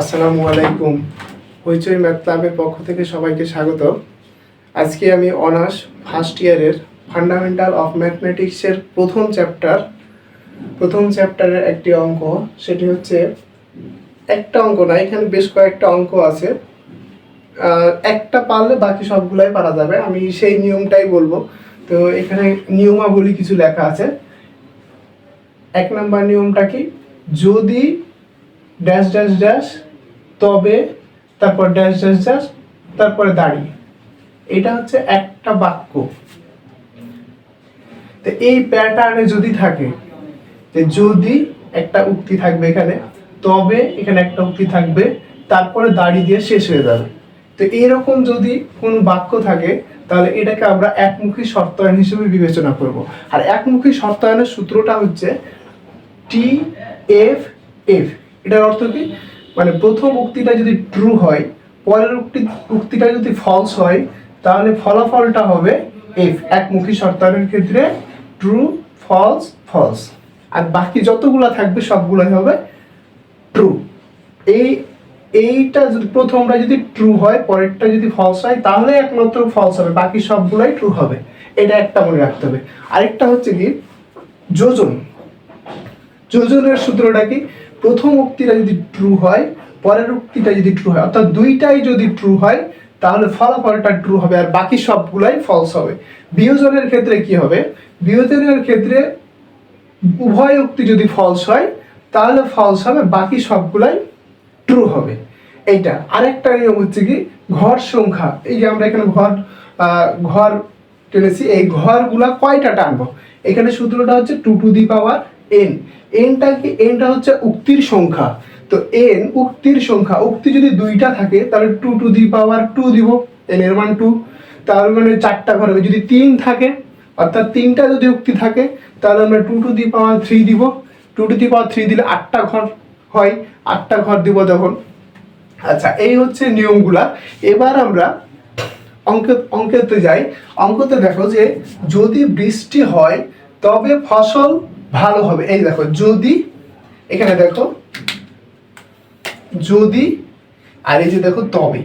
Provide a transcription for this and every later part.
আসসালামু আলাইকুম। হইচই ম্যাথ ক্লাবের পক্ষ থেকে সবাইকে স্বাগত। আজকে আমি অনার্স ফার্স্ট ইয়ারের ফান্ডামেন্টাল অফ ম্যাথমেটিক্সের প্রথম চ্যাপ্টার, প্রথম চ্যাপ্টারের একটি অঙ্ক, সেটি হচ্ছে একটা অঙ্ক না, এখানে বেশ কয়েকটা অঙ্ক আছে। একটা পারলে বাকি সবগুলাই পারা যাবে, আমি সেই নিয়মটাই বলব। তো এখানে নিয়মাবলী কিছু লেখা আছে। এক নম্বর নিয়মটা কি? যদি ড্যাশ ড্যাশ ড্যাশ তবে তারপর ড্যাশ ড্যাশ ড্যাশ তারপরে দাঁড়ি এটা হচ্ছে একটা বাক্য। তো এই প্যাটার্নে যদি থাকে, যে যদি একটা উক্তি থাকবে এখানে, তবে এখানে একটা উক্তি থাকবে, তারপরে দাড়ি দিয়ে শেষ হয়ে যাবে। তো এরকম যদি কোনো বাক্য থাকে, তাহলে এটাকে আমরা একমুখী শর্তায়ন হিসেবে বিবেচনা করব। আর একমুখী শর্তায়নের সূত্রটা হচ্ছে টি এফ এফ এটার অর্থ কি? মানে প্রথম উক্তিটা যদি ট্রু হয়, পরের উক্তি, উক্তিটা যদি ফলস হয়, তাহলে ফলাফলটা হবে এফ একমুখী শর্তায়নের ক্ষেত্রে ট্রু ফলস ফলস আর বাকি যতগুলো থাকবে, সবগুলোই হবে ট্রু এই, এইটা যদি প্রথমটা যদি ট্রু হয়, পরেরটা যদি ফলস হয়, তাহলে একমাত্র ফলস হবে, বাকি সবগুলোই ট্রু হবে। এটা একটা মনে রাখতে হবে। আরেকটা হচ্ছে কি, যোজন। যোজনের সূত্রটা কি? প্রথম উক্তিটা যদি ট্রু হয়, পরের উক্তিটা যদি ট্রু হয়, অর্থাৎ দুইটাই যদি ট্রু হয়, তাহলে ফলাফলটা ট্রু হবে আর বাকি সবগুলাই ফলস হবে। বিয়োজনের ক্ষেত্রে কি হবে? বিয়োজনের ক্ষেত্রে উভয় উক্তি যদি ফলস হয়, তাহলে ফলস হবে, বাকি সবগুলাই ট্রু হবে। এইটা, আরেকটা নিয়ম হচ্ছে কি, ঘর সংখ্যা। এই যে আমরা এখানে ঘর ঘর টেনেছি, এই ঘরগুলা কয়টা টানবো? এখানে সূত্রটা হচ্ছে two to the power N এনটা কি এনটা হচ্ছে উক্তির সংখ্যা। তো এন উক্তির সংখ্যা, উক্তি যদি দুইটা থাকে, তাহলে two to the power two দিব এন এর মান টু তার মানে চারটা ঘর হবে। যদি তিন থাকে, অর্থাৎ তিনটা যদি উক্তি থাকে, তাহলে আমরা two to the power three দিব। Two to the power three দিলে আটটা ঘর হয়। আটটা ঘর দিব তখন আচ্ছা এই হচ্ছে নিয়মগুলা। এবার আমরা অঙ্ক, অঙ্কেতে যাই। অঙ্কতে দেখো যে যদি বৃষ্টি হয়, তবে ফসল ভালো হবে। এই দেখো, যদি, এখানে দেখো, যদি, আর এই যে দেখো তবে।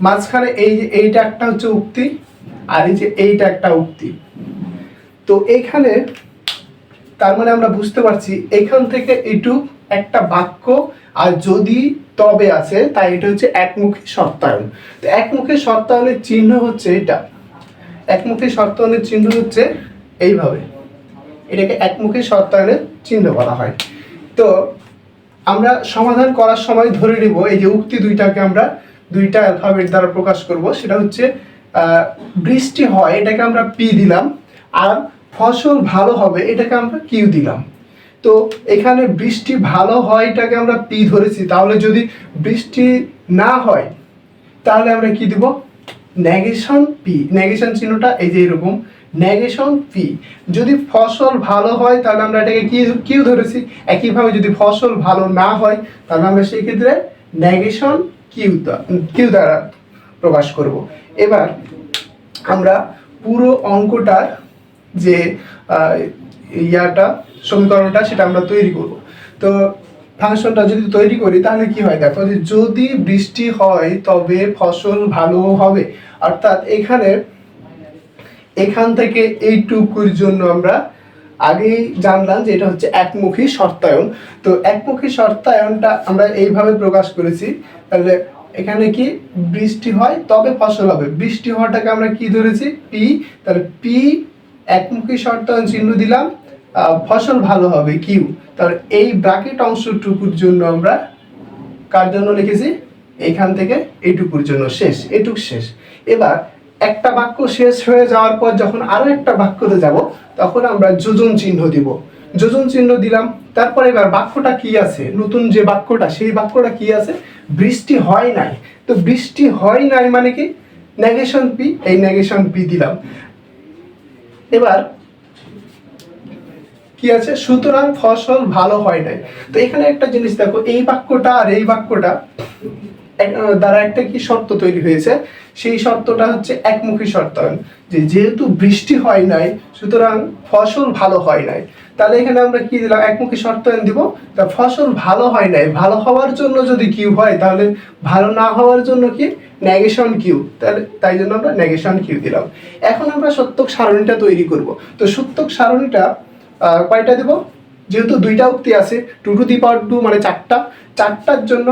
মাঝখানে এই যে এইটা একটা হচ্ছে উক্তি, আর এই যে এইটা একটা উক্তি। তো এখানে, তার মানে আমরা বুঝতে পারছি, এখান থেকে এটু একটা বাক্য, আর যদি তবে আছে, তাই এটা হচ্ছে একমুখী শর্তায়ন তো একমুখী শর্তায়নের চিহ্ন হচ্ছে এটা। একমুখী শর্তায়নের চিহ্ন হচ্ছে এইভাবে। এটাকে একমুখী শর্তায়নের চিহ্ন বলা হয়। তো আমরা সমাধান করার সময় ধরে নিব, এই যে উক্তি দুইটাকে আমরা দুইটা অ্যালফাবেট দ্বারা প্রকাশ করব, সেটা হচ্ছে বৃষ্টি হয়, এটাকে আমরা পি দিলাম, আর ফসল ভালো হবে, এটাকে আমরা কিউ দিলাম। তো এখানে বৃষ্টি ভালো হয়, এটাকে আমরা পি ধরেছি, তাহলে যদি বৃষ্টি না হয়, তাহলে আমরা কি দিব? নেগেশন পি নেগেশন চিহ্নটা এই যে এরকম। নেগেশন পি যদি ফসল ভালো হয়, তাহলে আমরা এটাকে কি কিউ ধরেছি? একইভাবে যদি ফসল ভালো না হয়, তাহলে আমরা সেই ক্ষেত্রে নেগেশন কিউ কিউ দ্বারা প্রকাশ করব। এবার আমরা পুরো অঙ্কটার যে ইয়াটা, সমীকরণটা, সেটা আমরা তৈরি করব। তো ফাংশনটা যদি তৈরি করি, তাহলে কি হয়? দেখো যে যদি বৃষ্টি হয়, তবে ফসল ভালো হবে। অর্থাৎ এখানে, এখান থেকে এইটুকুর জন্য আমরা আগেই জানলাম যে এটা হচ্ছে একমুখী শর্তায়ন। তো একমুখী শর্তায়নটা আমরা এইভাবে প্রকাশ করেছি। তাহলে এখানে কি বৃষ্টি হয়, তবে ফসল হবে। বৃষ্টি হওয়াটাকে আমরা কি ধরেছি? পি, তাহলে পি, একমুখী শর্তায়ন চিহ্ন দিলাম। ফসল ভালো হবে কিউ? তাহলে এই ব্র্যাকেট অংশটুকুর জন্য আমরা কার জন্য লিখেছি? এখান থেকে এইটুকুর জন্য শেষ, এটুক শেষ। এবার একটা বাক্য শেষ হয়ে যাওয়ার পর যখন আরও একটা বাক্যতে যাব, তখন আমরা যোজন চিহ্ন দিব। যোজন চিহ্ন দিলাম, তারপর এবার বাক্যটা কি আছে? নতুন যে বাক্যটা, সেই বাক্যটা কি আছে? বৃষ্টি হয় নাই। তো বৃষ্টি হয় নাই মানে কি? নেগেশন পি এই নেগেশন পি দিলাম। এবার কি আছে? সুতরাং ফসল ভালো হয় নাই। তো এখানে একটা জিনিস দেখো, এই বাক্যটা আর এই বাক্যটা দ্বারা একটা কি শর্ত তৈরি হয়েছে? সেই শর্তটা হচ্ছে একমুখী শর্তায়ন যে যেহেতু বৃষ্টি হয় নাই, সুতরাং ফসল ভালো হয় নাই। তাহলে এখানে আমরা কি দিলাম? একমুখী শর্তায়ন দিব। তা ফসল ভালো হয় নাই, ভালো হওয়ার জন্য যদি কিউ হয়, তাহলে ভালো না হওয়ার জন্য কি? Negation Q. তাহলে তাই জন্য আমরা নেগেশন কিউ দিলাম। এখন আমরা সত্যক সারণীটা তৈরি করব। তো সত্যক সারণীটা কয়টা দেব? যেহেতু দুইটা উক্তি আছে two to the power two মানে চারটা। চারটার জন্য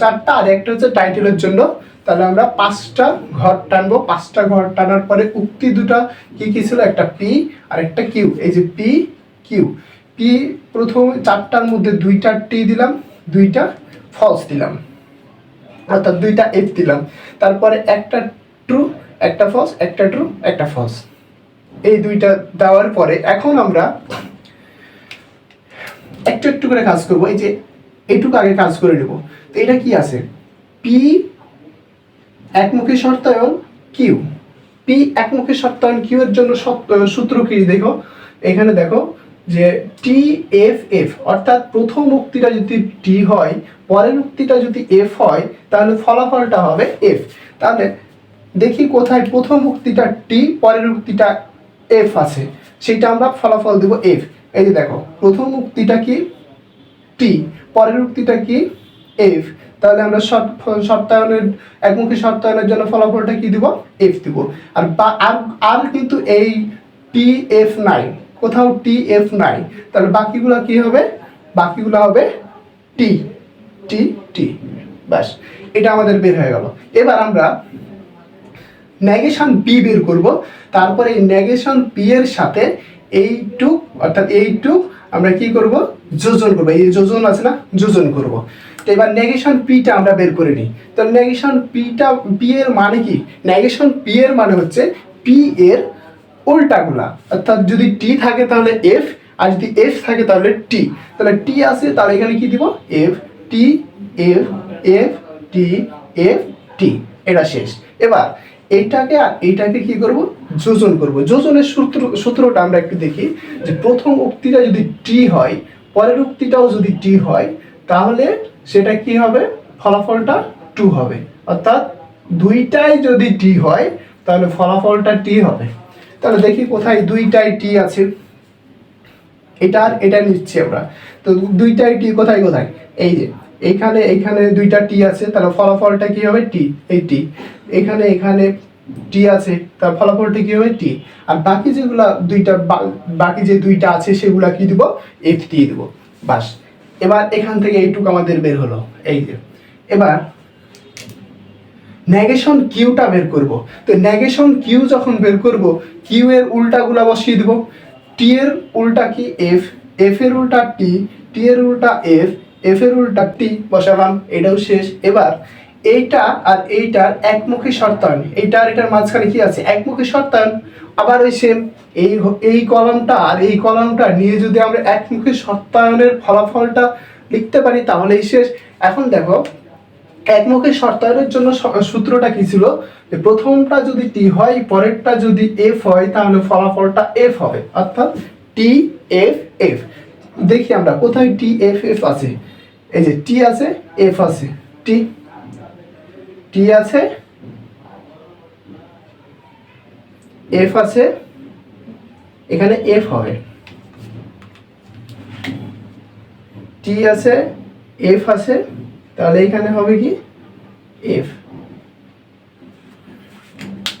চারটা আর একটা হচ্ছে টাইটেলের জন্য। তাহলে আমরা পাঁচটা ঘর টানবো। পাঁচটা ঘর টানার পরে উক্তি দুটা কি কি ছিল? একটা পি আর একটা কিউ এই যে পি কিউ পি প্রথম চারটার মধ্যে দুইটা টি দিলাম, দুইটা ফলস দিলাম। অর্থাৎ দুইটা এফ দিলাম। তারপরে একটা ট্রু একটা ফলস একটা ট্রু একটা ফলস এই দুইটা দেওয়ার পরে এখন আমরা একটু একটু করে কাজ করব। এই যে এইটুকু আগে কাজ করে নেব। তো এটা কি আছে? পি একমুখী শর্তায়ন কিউ পি একমুখী শর্তায়ন কিউ এর জন্য সূত্র কি? দেখো, এখানে দেখো যে টি এফ এফ অর্থাৎ প্রথম উক্তিটা যদি টি হয়, পরের উক্তিটা যদি এফ হয়, তাহলে ফলাফলটা হবে এফ তাহলে দেখি কোথায় প্রথম উক্তিটা টি পরের উক্তিটা এফ আছে, সেটা আমরা ফলাফল দেব এফ এই যে দেখো, প্রথম উক্তিটা কি? টি পরের উক্তিটা কি? এফ তাহলে আমরা সপ্তায়নের একমুখী সপ্তায়নের জন্য ফলাফলটা কি দিব? এফ দিব। আর আর কিন্তু এই টি এফ নাই কোথাও টি এফ নাই তাহলে বাকিগুলো কি হবে? বাকিগুলো হবে টি টি টি ব্যাস, এটা আমাদের বের হয়ে গেল। এবার আমরা নেগেশন পি বের করব। তারপরে এই নেগেশন পি এর সাথে এইটুক অর্থাৎ এই এইটুক আমরা কি করব? যোজন করব। এই যোজন আছে না? যোজন করব। তো এবার নেগেশন পিটা আমরা বের করে নিই। তো নেগেশন পিটা পি এর মানে কি? নেগেশন পি এর মানে হচ্ছে পি এর উল্টাগুলা। অর্থাৎ যদি টি থাকে তাহলে এফ আর যদি এফ থাকে তাহলে টি তাহলে টি আছে, তাহলে এখানে কি দিব? F T F F T F T এটা শেষ। এবার এইটাকে আর এইটাকে কি করব? যোজন করব। যোজনের সূত্র, সূত্রটা আমরা একটু দেখি যে প্রথম উক্তিটা যদি টি হয়, পরের উক্তিটাও যদি টি হয়, তাহলে সেটা কি হবে? ফলাফলটা টু হবে। অর্থাৎ দুইটাই যদি টি হয়, তাহলে ফলাফলটা টি হবে। তাহলে দেখি কোথায় দুইটাই টি আছে। এটা আর এটা নিচ্ছি আমরা। তো দুইটাই টি কোথায় কোথায়? এই যে এখানে এখানে দুইটা টি আছে, তাহলে ফলাফলটা কি হবে টি এই টি এখানে এখানে টি আছে তার ফলাফলটা কি হবে টি আর বাকি যেগুলা দুইটা বাকি যে দুইটা আছে, সেগুলা কি দিব? এফ টি দিব। বাস। এবার এখান থেকে এইটুকু আমাদের বের হলো। এই যে। এবার নেগেশন কিউটা বের করব। তো নেগেশন কিউ যখন বের করব কিউ এর উল্টাগুলা বসিয়ে দেব। টি এর উল্টা কি এফ এফ এর উল্টা টি টি এর উল্টা এফ এফ এর উল্টা বসালাম এটাও শেষ। এবার এইটা আর এইটার একমুখী শর্তায়ন। এইটা আর এটার মাঝখানে কি আছে? একমুখী শর্তায়ন, আবার ওই সেম এই এই কলমটা আর এই কলমটা নিয়ে যদি আমরা একমুখী শর্তায়নের ফলাফলটা লিখতে পারি, তাহলেই শেষ। এখন দেখো, একমুখী শর্তায়নের জন্য সূত্রটা কি ছিল? যে প্রথমটা যদি টি হয়, পরেরটা যদি এফ হয়, তাহলে ফলাফলটা এফ হবে। অর্থাৎ টি এফ এফ দেখি আমরা, কোথায় টি এফ এফ আছে? এই যে টি আছে এফ আছে। টি টি আছে এফ আছে, এখানে এফ হবে টি আছে এফ আছে, তাহলে এখানে হবে কি? এফ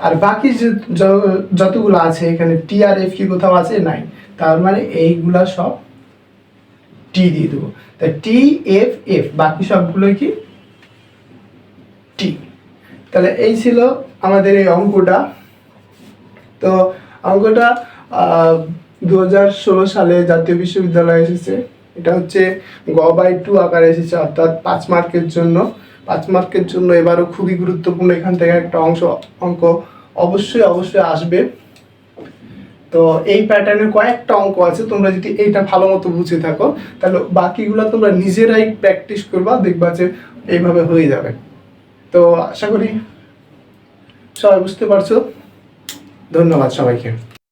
আর বাকি যতগুলো আছে, এখানে টি আর এফ কি কোথাও আছে? নাই তার মানে এইগুলা সব টি দিয়ে দেবো। তাই টি এফ এফ বাকি সবগুলো কি? টি তাহলে এই ছিল আমাদের এই অঙ্কটা। তো অঙ্কটা দু হাজার ষোলো সালে জাতীয় বিশ্ববিদ্যালয়ে এসেছে। এটা হচ্ছে গ বাই টু আকারে এসেছে, অর্থাৎ পাঁচ মার্কের জন্য। পাঁচ মার্কের জন্য এবারও খুবই গুরুত্বপূর্ণ এখান থেকে একটা অংশ, অঙ্ক অবশ্যই অবশ্যই আসবে। তো এই প্যাটার্নের কয়েকটা অঙ্ক আছে, তোমরা যদি এইটা ভালো মতো বুঝে থাকো, তাহলে বাকিগুলো তোমরা নিজেরাই প্র্যাকটিস করবা, দেখবা যে এইভাবে হয়ে যাবে। তো আশা করি সবাই বুঝতে পারছ। ধন্যবাদ সবাইকে।